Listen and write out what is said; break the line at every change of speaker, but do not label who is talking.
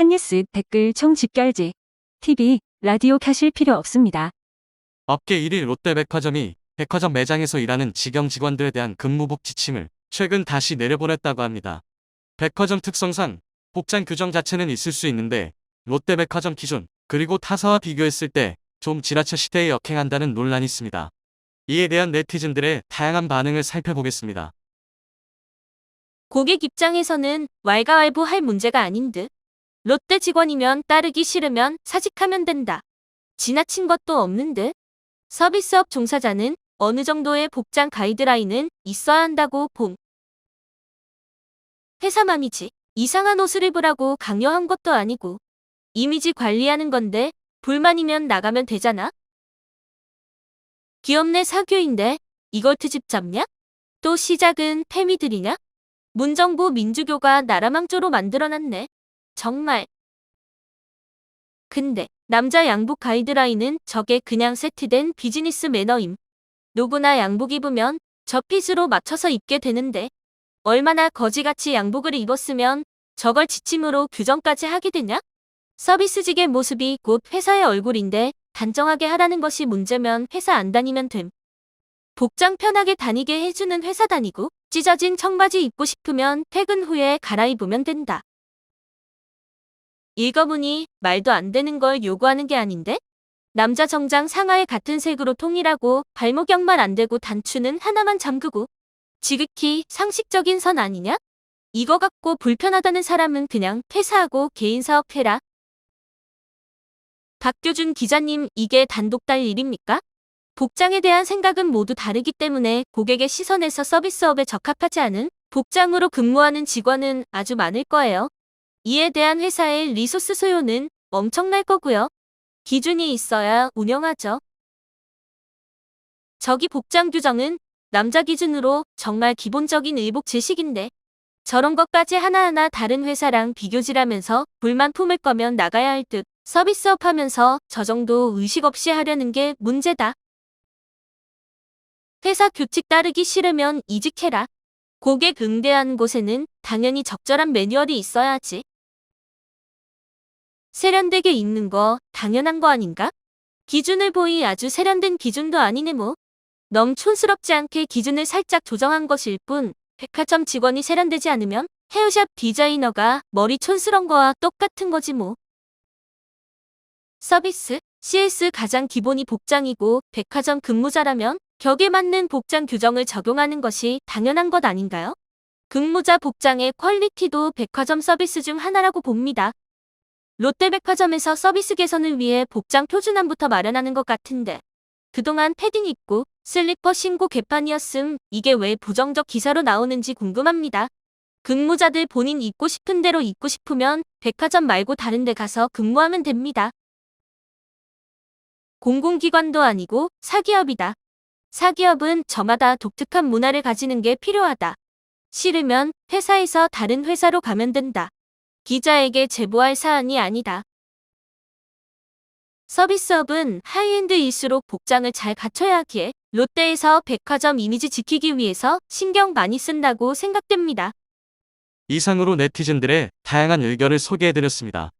핫뉴스 댓글 총 집결지. TV, 라디오 켜실 필요 없습니다.
업계 1위 롯데백화점이 백화점 매장에서 일하는 직영 직원들에 대한 근무복 지침을 최근 다시 내려보냈다고 합니다. 백화점 특성상 복장 규정 자체는 있을 수 있는데 롯데백화점 기존 그리고 타사와 비교했을 때 좀 지나쳐 시대에 역행한다는 논란이 있습니다. 이에 대한 네티즌들의 다양한 반응을 살펴보겠습니다.
고객 입장에서는 왈가왈부할 문제가 아닌 듯. 롯데 직원이면 따르기 싫으면 사직하면 된다. 지나친 것도 없는 듯. 서비스업 종사자는 어느 정도의 복장 가이드라인은 있어야 한다고 봄. 회사맘이지. 이상한 옷을 입으라고 강요한 것도 아니고. 이미지 관리하는 건데 불만이면 나가면 되잖아. 기업 내 사교인데 이걸 트집 잡냐? 또 시작은 페미들이냐? 문정부 민주교가 나라 망조로 만들어놨네. 정말. 근데 남자 양복 가이드라인은 저게 그냥 세트된 비즈니스 매너임. 누구나 양복 입으면 저 핏으로 맞춰서 입게 되는데 얼마나 거지같이 양복을 입었으면 저걸 지침으로 규정까지 하게 되냐? 서비스직의 모습이 곧 회사의 얼굴인데 단정하게 하라는 것이 문제면 회사 안 다니면 됨. 복장 편하게 다니게 해주는 회사 다니고 찢어진 청바지 입고 싶으면 퇴근 후에 갈아입으면 된다. 읽어보니 말도 안 되는 걸 요구하는 게 아닌데? 남자 정장 상하에 같은 색으로 통일하고 발목역만 안 되고 단추는 하나만 잠그고 지극히 상식적인 선 아니냐? 이거 갖고 불편하다는 사람은 그냥 퇴사하고 개인 사업해라. 박교준 기자님 이게 단독 달 일입니까? 복장에 대한 생각은 모두 다르기 때문에 고객의 시선에서 서비스업에 적합하지 않은 복장으로 근무하는 직원은 아주 많을 거예요. 이에 대한 회사의 리소스 소요는 엄청날 거고요. 기준이 있어야 운영하죠. 저기 복장 규정은 남자 기준으로 정말 기본적인 의복 제식인데 저런 것까지 하나하나 다른 회사랑 비교질하면서 불만 품을 거면 나가야 할 듯 서비스업 하면서 저 정도 의식 없이 하려는 게 문제다. 회사 규칙 따르기 싫으면 이직해라. 고객 응대하는 곳에는 당연히 적절한 매뉴얼이 있어야지. 세련되게 입는 거 당연한 거 아닌가? 기준을 보이 아주 세련된 기준도 아니네 뭐. 너무 촌스럽지 않게 기준을 살짝 조정한 것일 뿐 백화점 직원이 세련되지 않으면 헤어샵 디자이너가 머리 촌스러운 거와 똑같은 거지 뭐. 서비스, CS 가장 기본이 복장이고 백화점 근무자라면 격에 맞는 복장 규정을 적용하는 것이 당연한 것 아닌가요? 근무자 복장의 퀄리티도 백화점 서비스 중 하나라고 봅니다. 롯데백화점에서 서비스 개선을 위해 복장 표준안부터 마련하는 것 같은데 그동안 패딩 입고 슬리퍼 신고 개판이었음 이게 왜 부정적 기사로 나오는지 궁금합니다. 근무자들 본인 입고 싶은 대로 입고 싶으면 백화점 말고 다른 데 가서 근무하면 됩니다. 공공기관도 아니고 사기업이다. 사기업은 저마다 독특한 문화를 가지는 게 필요하다. 싫으면 회사에서 다른 회사로 가면 된다. 기자에게 제보할 사안이 아니다. 서비스업은 하이엔드일수록 복장을 잘 갖춰야 하기에 롯데에서 백화점 이미지 지키기 위해서 신경 많이 쓴다고 생각됩니다.
이상으로 네티즌들의 다양한 의견을 소개해드렸습니다.